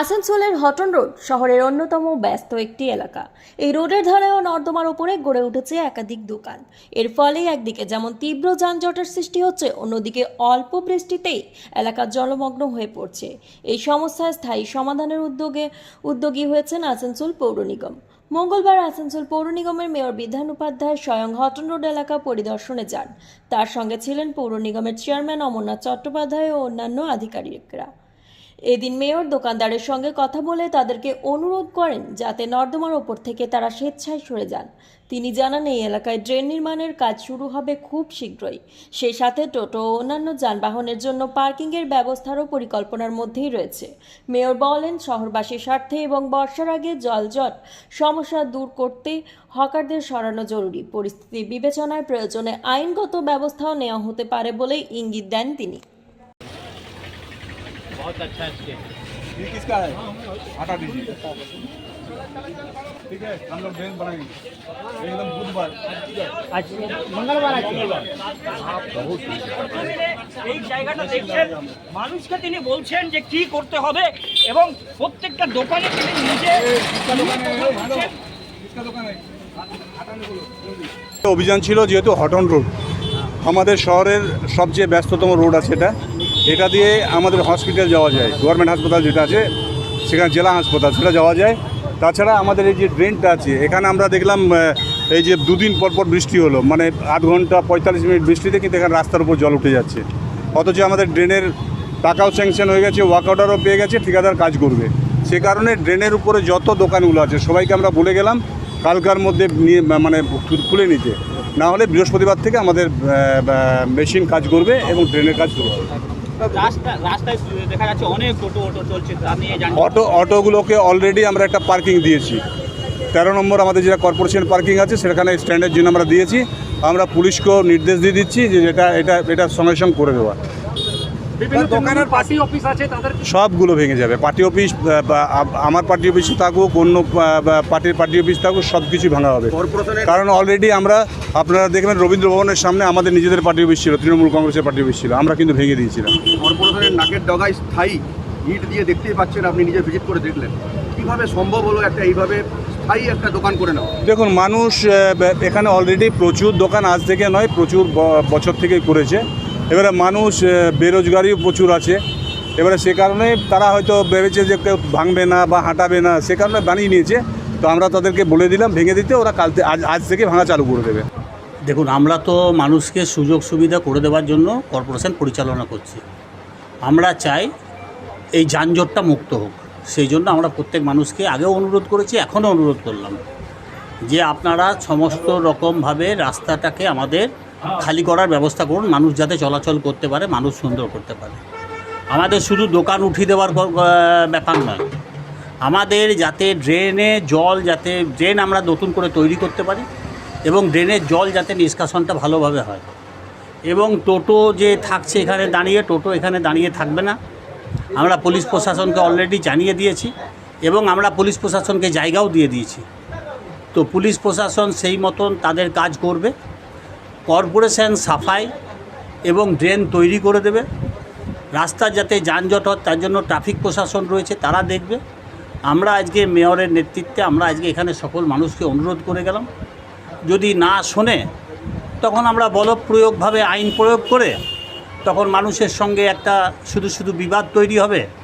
আসানসোলের Horton road শহরের অন্যতম ব্যস্ত একটি এলাকা। এই রোডের ধারে ও নর্দমার উপরে গড়ে উঠেছে একাধিক দোকান। এর ফলে একদিকে যেমন তীব্র যানজটের সৃষ্টি হচ্ছে, অন্যদিকে অল্প বৃষ্টিতেই এলাকা জলমগ্ন হয়ে পড়ছে। এই সমস্যার স্থায়ী সমাধানের উদ্যোগে উদ্যোগী হয়েছেন আসানসোল পৌর নিগম। মঙ্গলবার আসানসোল পৌর নিগমের মেয়র বিধান উপাধ্যায় স্বয়ং হটন রোড এলাকা পরিদর্শনে যান। তার সঙ্গে ছিলেন পৌর নিগমের চেয়ারম্যান অমরনাথ চট্টোপাধ্যায় ও অন্যান্য আধিকারিকরা। এদিন মেয়র দোকানদারের সঙ্গে কথা বলে তাদেরকে অনুরোধ করেন যাতে নর্দমার ওপর থেকে তারা স্বেচ্ছায় সরে যান। তিনি জানান, এই এলাকায় ড্রেন নির্মাণের কাজ শুরু হবে খুব শীঘ্রই। সেই সাথে টোটো ও অন্যান্য যানবাহনের জন্য পার্কিংয়ের ব্যবস্থারও পরিকল্পনার মধ্যেই রয়েছে। মেয়র বলেন, শহরবাসীর স্বার্থে এবং বর্ষার আগে জলজট সমস্যা দূর করতে হকারদের সরানো জরুরি। পরিস্থিতি বিবেচনায় প্রয়োজনে আইনগত ব্যবস্থাও নেওয়া হতে পারে বলেই ইঙ্গিত দেন তিনি। बहुत अच्छा स्टेप ये किसका है हटा दीजिए ठीक है हम लोग ड्रेन बनाएंगे एकदम बुधवार आज मंगलवार আছে এই জায়গাটা দেখছেন মানুষকে তিনি বলছেন যে কি করতে হবে এবং প্রত্যেকটা দোকানে তিনি নিজে किसका दुकान है ये भालो किसका दुकान है हटाने बोलो जल्दी অভিযান ছিল যেহেতু হটন রোড আমাদের শহরের সবচেয়ে ব্যস্ততম রোড আছে এটা এটা দিয়ে আমাদের হসপিটাল যাওয়া যায় গভর্নমেন্ট হাসপাতাল যেটা আছে, সেখানে জেলা হাসপাতাল, সেটা যাওয়া যায়। তাছাড়া আমাদের এই যে ড্রেনটা আছে, এখানে আমরা দেখলাম এই যে দুদিন পর পর বৃষ্টি হলো মানে আধ ঘণ্টা পঁয়তাল্লিশ মিনিট বৃষ্টিতে কিন্তু এখানে রাস্তার উপর জল উঠে যাচ্ছে। অথচ আমাদের ড্রেনের টাকাও স্যাংশন হয়ে গেছে ওয়ার্ক অর্ডারও পেয়ে গেছে, ঠিকাদার কাজ করবে। সে কারণে ড্রেনের উপরে যত দোকানগুলো আছে, সবাইকে আমরা বলে গেলাম, কালকার মধ্যে নিয়ে মানে খুলে নিতে। না হলে বৃহস্পতিবার থেকে আমাদের মেশিন কাজ করবে এবং ড্রেনের কাজ করবে অটো অটোগুলোকে অলরেডি আমরা একটা পার্কিং দিয়েছি। তেরো নম্বর আমাদের যেটা কর্পোরেশন পার্কিং আছে, সেখানে স্ট্যান্ডের জন্য আমরা দিয়েছি, আমরা পুলিশকেও নির্দেশ দিয়ে দিচ্ছি যে এটা এটা এটা সঙ্গে সঙ্গে করে দেওয়া। দোকানের পার্টি অফিস আছে তাদের সবগুলো ভেঙে যাবে। পার্টি অফিস আমার পার্টি অফিস থাকুক অন্য পার্টির পার্টি অফিস থাকুক সব কিছু ভাঙা হবে। কারণ অলরেডি আমরা আপনারা দেখবেন রবীন্দ্র ভবনের সামনে আমাদের নিজেদের পার্টি অফিস ছিল তৃণমূল কংগ্রেসের পার্টি অফিস ছিল আমরা কিন্তু ভেঙে দিয়েছিলাম। কর্পোরেশনের নাকের ডগায় স্থায়ী ইট দিয়ে দেখতেই পাচ্ছেন আপনি নিজে ভিজিট করে দেখলেন। কীভাবে সম্ভব হলো একটা এইভাবে স্থায়ী একটা দোকান করে নেওয়া? দেখুন মানুষ এখানে অলরেডি প্রচুর দোকান আজ থেকে নয় প্রচুর বছর থেকেই করেছে। এবারে মানুষ বেরোজগারিও প্রচুর আছে। এবারে সে কারণে তারা হয়তো ভেবেছে যে কেউ ভাঙবে না বা হাঁটাবে না, সে কারণে বানিয়ে নিয়েছে। তো আমরা তাদেরকে বলে দিলাম, ভেঙে দিতে ওরা কাল আজ আজ থেকে ভাঙা চালু করে দেবে। দেখুন, আমরা তো মানুষকে সুযোগ সুবিধা করে দেওয়ার জন্য কর্পোরেশন পরিচালনা করছি। আমরা চাই এই যানজটটা মুক্ত হোক। সেই জন্য আমরা প্রত্যেক মানুষকে আগেও অনুরোধ করেছি, এখনও অনুরোধ করলাম যে আপনারা সমস্ত রকমভাবে রাস্তাটাকে আমাদের খালি করার ব্যবস্থা করুন, মানুষ যাতে চলাচল করতে পারে, মানুষ সুন্দর করতে পারে। আমাদের শুধু দোকান উঠিয়ে দেওয়ার ব্যাপার নয়। আমাদের যাতে ড্রেনে জল যাতে, ড্রেন আমরা নতুন করে তৈরি করতে পারি এবং ড্রেনের জল যাতে নিষ্কাশনটা ভালোভাবে হয়। এবং টোটো যে থাকছে এখানে দাঁড়িয়ে, টোটো এখানে দাঁড়িয়ে থাকবে না। আমরা পুলিশ প্রশাসনকে অলরেডি জানিয়ে দিয়েছি এবং আমরা পুলিশ প্রশাসনকে জায়গাও দিয়ে দিয়েছি। তো পুলিশ প্রশাসন সেই মতন তাদের কাজ করবে। কর্পোরেশন সাফাই এবং ড্রেন তৈরি করে দেবে। রাস্তা যাতে যানজট হয়, তার জন্য ট্রাফিক প্রশাসন রয়েছে, তারা দেখবে। আমরা আজকে মেয়রের নেতৃত্বে আমরা আজকে এখানে সকল মানুষকে অনুরোধ করে গেলাম। যদি না শোনে, তখন আমরা বলপ্রয়োগভাবে আইন প্রয়োগ করে, তখন মানুষের সঙ্গে একটা শুধু শুধু বিবাদ তৈরি হবে।